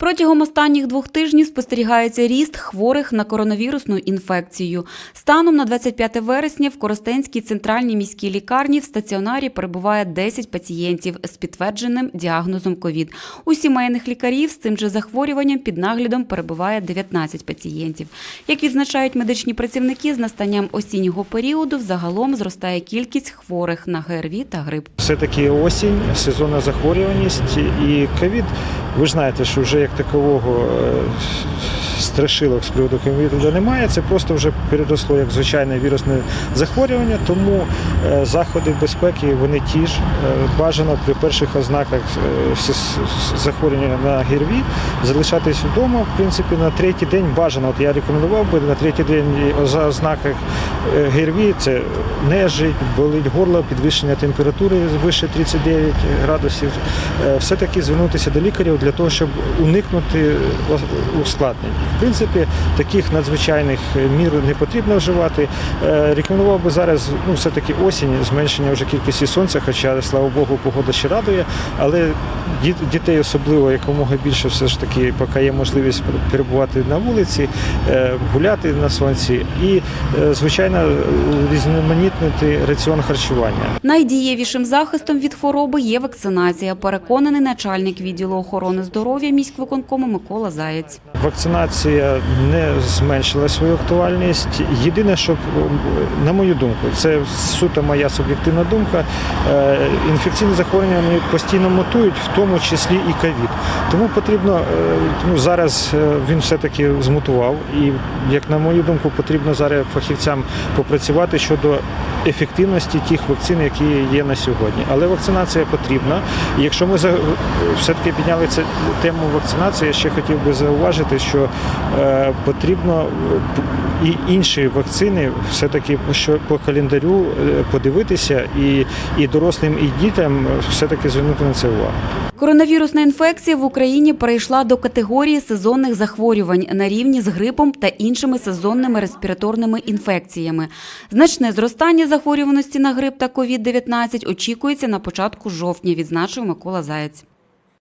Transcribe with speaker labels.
Speaker 1: Протягом останніх двох тижнів спостерігається ріст хворих на коронавірусну інфекцію. Станом на 25 вересня в Коростенській центральній міській лікарні в стаціонарі перебуває 10 пацієнтів з підтвердженим діагнозом ковід. У сімейних лікарів з цим же захворюванням під наглядом перебуває 19 пацієнтів. Як відзначають медичні працівники, з настанням осіннього періоду взагалом зростає кількість хворих на ГРВІ та грип.
Speaker 2: Все-таки осінь, сезонна захворюваність і ковід. Ви знаєте, що вже як такового е, страшилок з приводу ковіду немає. Це просто вже переросло як звичайне вірусне захворювання, тому е, заходи безпеки вони ті ж. Е, Бажано при перших ознаках е, захворювання на ГРВІ залишатись вдома. В принципі, на третій день бажано. От я рекомендував би на третій день за ознаках ГРВІ це нежить, болить горло, підвищення температури вище 39 градусів. Все-таки звернутися до лікарів для того, щоб уникнути ускладнень. В принципі, таких надзвичайних мір не потрібно вживати. Е, Рекомендував би зараз, ну все-таки осінь, зменшення вже кількості сонця, хоча, слава Богу, погода ще радує, але дітей особливо якомога більше все ж таки, поки є можливість перебувати на вулиці, е, гуляти на сонці і, е, звичайно, різноманітнити раціон харчування.
Speaker 1: Найдієвішим захистом від хвороби є вакцинація, переконаний начальник відділу охорони здоров'я міськвиконкому Микола Заєць.
Speaker 2: Вакцинація не зменшила свою актуальність. Єдине, що, на мою думку, це суто моя суб'єктивна думка. е, Інфекційні захворювання вони постійно мутують, в тому числі і ковід. Тому потрібно е, ну зараз е, він все-таки змутував. І як на мою думку, потрібно зараз фахівцям попрацювати щодо ефективності тих вакцин, які є на сьогодні. Але вакцинація потрібна. І якщо ми все-таки підняли це тему вакцинації, я ще хотів би зауважити, що е, потрібно е, і інші вакцини все-таки по календарю е, подивитися, і, і дорослим, і дітям все-таки звернути на це увагу.
Speaker 1: Коронавірусна інфекція в Україні перейшла до категорії сезонних захворювань на рівні з грипом та іншими сезонними респіраторними інфекціями. Значне зростання захворюваності на грип та COVID-19 очікується на початку жовтня, відзначив Микола Заєць.